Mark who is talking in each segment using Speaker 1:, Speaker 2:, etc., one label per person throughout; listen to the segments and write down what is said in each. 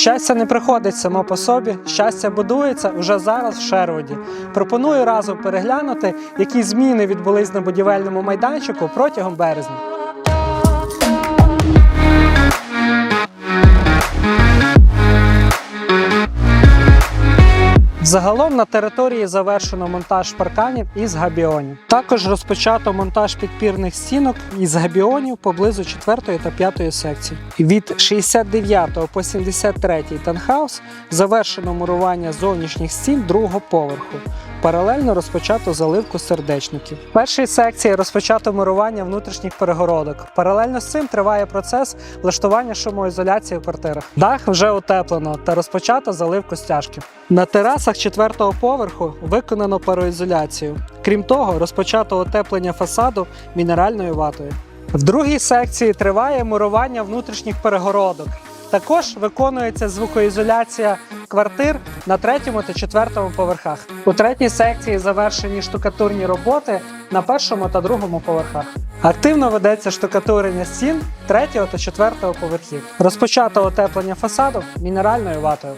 Speaker 1: Щастя не приходить само по собі, щастя будується уже зараз в Шервуді. Пропоную разом переглянути, які зміни відбулись на будівельному майданчику протягом березня. Загалом на території завершено монтаж парканів із габіонів. Також розпочато монтаж підпірних стінок із габіонів поблизу 4 та 5 секцій. Від 69 по 73 танхаус завершено мурування зовнішніх стін другого поверху. Паралельно розпочато заливку сердечників. В першій секції розпочато мурування внутрішніх перегородок. Паралельно з цим триває процес влаштування шумоізоляції в квартирах. Дах вже утеплено та розпочато заливку стяжки. На терасах четвертого поверху виконано пароізоляцію. Крім того, розпочато утеплення фасаду мінеральною ватою. В другій секції триває мурування внутрішніх перегородок. Також виконується звукоізоляція квартир на третьому та четвертому поверхах. У третій секції завершені штукатурні роботи на першому та другому поверхах. Активно ведеться штукатурення стін третього та четвертого поверхів. Розпочато утеплення фасаду мінеральною ватою.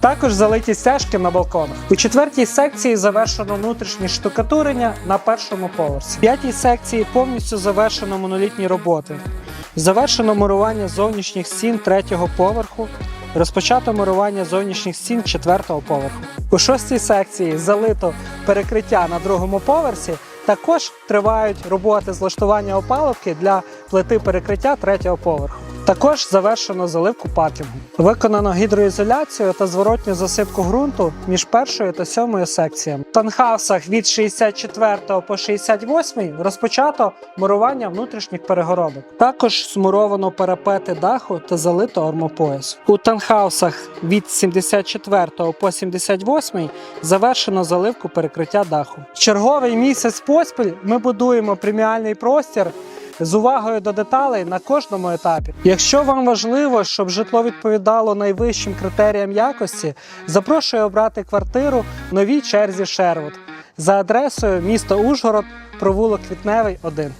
Speaker 1: Також залиті стяжки на балконах. У четвертій секції завершено внутрішнє штукатурення на першому поверсі. В п'ятій секції повністю завершено монолітні роботи. Завершено мурування зовнішніх стін третього поверху. Розпочато мурування зовнішніх стін четвертого поверху. У шостій секції залито перекриття на другому поверсі. Також тривають роботи з влаштування опалубки для плити перекриття третього поверху. Також завершено заливку паркінгу. Виконано гідроізоляцію та зворотню засипку ґрунту між першою та сьомою секціями. В танхаусах від 64 по 68 розпочато мурування внутрішніх перегородок. Також змуровано парапети даху та залито ормопояс. У танхаусах від 74 по 78 завершено заливку перекриття даху. Черговий місяць поспіль ми будуємо преміальний простір з увагою до деталей на кожному етапі. Якщо вам важливо, щоб житло відповідало найвищим критеріям якості, запрошую обрати квартиру в новій черзі Шервуд за адресою місто Ужгород, провулок Квітневий 1.